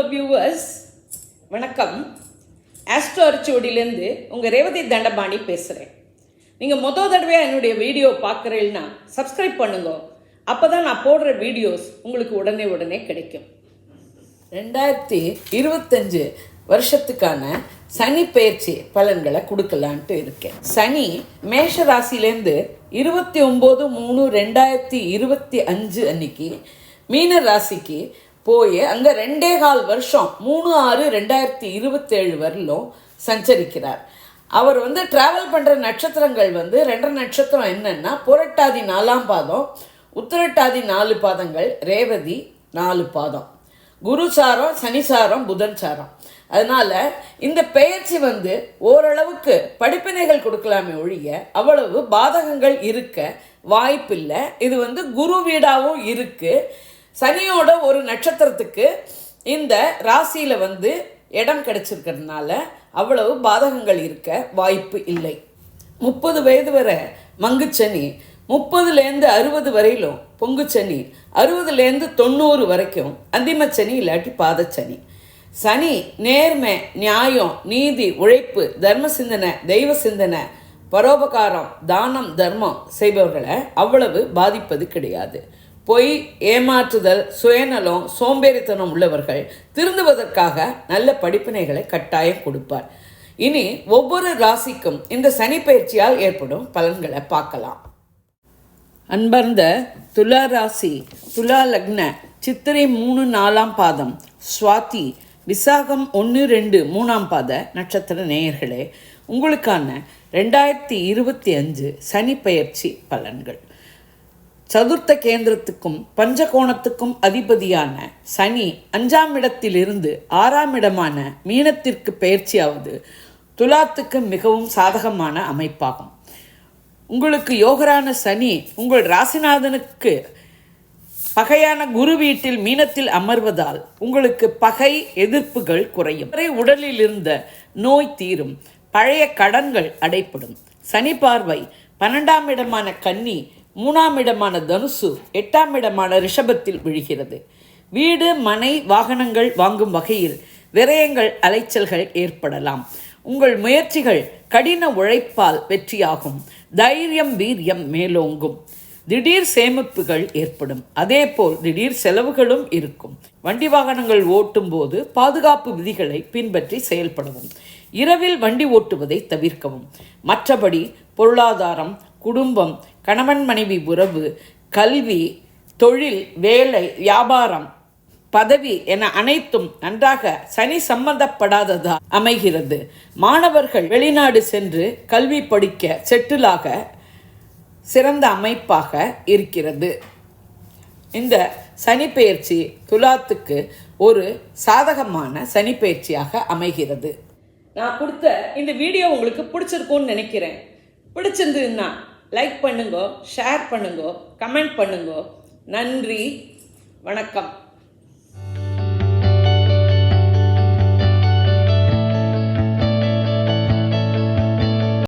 Hello viewers வணக்கம். Astro அரிச்சோடியிலேருந்து உங்கள் ரேவதி தண்டபாணி பேசுகிறேன் நீங்கள் மொதல் தடவையாக என்னுடைய வீடியோ பார்க்குறீங்கன்னா சப்ஸ்கிரைப் பண்ணுங்க. அப்போ தான் நான் போடுற வீடியோஸ் உங்களுக்கு உடனே உடனே கிடைக்கும். ரெண்டாயிரத்தி இருபத்தஞ்சு வருஷத்துக்கான சனி பயிற்சி பலன்களை கொடுக்கலான்ட்டு இருக்கேன். சனி மேஷ ராசிலேருந்து இருபத்தி ஒம்பது மூணு ரெண்டாயிரத்தி இருபத்தி அஞ்சு அன்னைக்கு மீன ராசிக்கு போய் அங்கே ரெண்டே கால் வருஷம் மூணு ஆறு ரெண்டாயிரத்தி இருபத்தேழு வரலும் சஞ்சரிக்கிறார். அவர் வந்து ட்ராவல் பண்ணுற நட்சத்திரங்கள் வந்து ரெண்டரை நட்சத்திரம் என்னென்னா புரட்டாதி நாலாம் பாதம் உத்திரட்டாதி நாலு பாதங்கள் ரேவதி நாலு பாதம். குரு சாரம் சனி சாரம் புதன் சாரம். அதனால் இந்த பெயர்ச்சி வந்து ஓரளவுக்கு படிப்பினைகள் கொடுக்கலாமே ஒழிய அவ்வளவு பாதகங்கள் இருக்க வாய்ப்பில்லை. இது வந்து குரு வீடாகவும் இருக்குது சனியோட ஒரு நட்சத்திரத்துக்கு இந்த ராசியில் வந்து இடம் கிடைச்சிருக்கிறதுனால அவ்வளவு பாதகங்கள் இருக்க வாய்ப்பு இல்லை. முப்பது வயது வரை மங்குச்சனி முப்பதுலேருந்து அறுபது வரையிலும் பொங்குச்சனி அறுபதுலேருந்து தொண்ணூறு வரைக்கும் அந்திமச்சனி இல்லாட்டி பாதச்சனி சனி நேர்மை நியாயம் நீதி உழைப்பு தர்ம சிந்தனை தெய்வ சிந்தனை பரோபகாரம் தானம் தர்மம் செய்பவர்களை அவ்வளவு பாதிப்பது கிடையாது. பொய் ஏமாற்றுதல் சுயநலம் சோம்பேறித்தனம் உள்ளவர்கள் திருந்துவதற்காக நல்ல படிப்பினைகளை கட்டாயம் கொடுப்பார். இனி ஒவ்வொரு ராசிக்கும் இந்த சனி பயிற்சியால் ஏற்படும் பலன்களை பார்க்கலாம். அன்பர்ந்த துலா ராசி துலா லக்ன சித்திரை மூணு நாலாம் பாதம் சுவாதி விசாகம் ஒன்று ரெண்டு மூணாம் பாத நட்சத்திர நேயர்களே உங்களுக்கான ரெண்டாயிரத்தி இருபத்தி அஞ்சு சனி பயிற்சி பலன்கள். சதுர்த்த கேந்திரத்துக்கும் பஞ்சகோணத்துக்கும் அதிபதியான சனி அஞ்சாம் இடத்திலிருந்து ஆறாம் இடமான மீனத்திற்கு பயிற்சியாவது துலாத்துக்கு மிகவும் சாதகமான அமைப்பாகும். உங்களுக்கு யோகரான சனி உங்கள் ராசிநாதனுக்கு பகையான குரு வீட்டில் மீனத்தில் அமர்வதால் உங்களுக்கு பகை எதிர்ப்புகள் குறையும். வரை உடலில் இருந்த நோய் தீரும். பழைய கடன்கள் அடைப்படும். சனி பார்வை பன்னெண்டாம் இடமான கன்னி மூணாம் இடமான தனுசு எட்டாம் இடமான ரிஷபத்தில் விழுகிறது. வீடு மனை வாகனங்கள் வாங்கும் வகையில் விரயங்கள் அலைச்சல்கள் ஏற்படலாம். உங்கள் முயற்சிகள் கடின உழைப்பால் வெற்றியாகும். தைரியம் வீரியம் மேலோங்கும். திடீர் சேமிப்புகள் ஏற்படும். அதேபோல் திடீர் செலவுகளும் இருக்கும். வண்டி வாகனங்கள் ஓட்டும் போது பாதுகாப்பு விதிகளை பின்பற்றி செயல்படவும். இரவில் வண்டி ஓட்டுவதை தவிர்க்கவும். மற்றபடி பொருளாதாரம் குடும்பம் கணவன் மனைவி உறவு கல்வி தொழில் வேலை வியாபாரம் பதவி என அனைத்தும் நன்றாக சனி சம்பந்தப்படாததா அமைகிறது. மாணவர்கள் வெளிநாடு சென்று கல்வி படிக்க செட்டிலாக சிறந்த அமைப்பாக இருக்கிறது. இந்த சனிப்பெயர்ச்சி துலாத்துக்கு ஒரு சாதகமான சனிப்பெயர்ச்சியாக அமைகிறது. நான் கொடுத்த இந்த வீடியோ உங்களுக்கு பிடிச்சிருக்கும்னு நினைக்கிறேன். பிடிச்சிருந்ததுன்னா லைக் பண்ணுங்க ஷேர் பண்ணுங்க கமெண்ட் பண்ணுங்க. நன்றி வணக்கம்.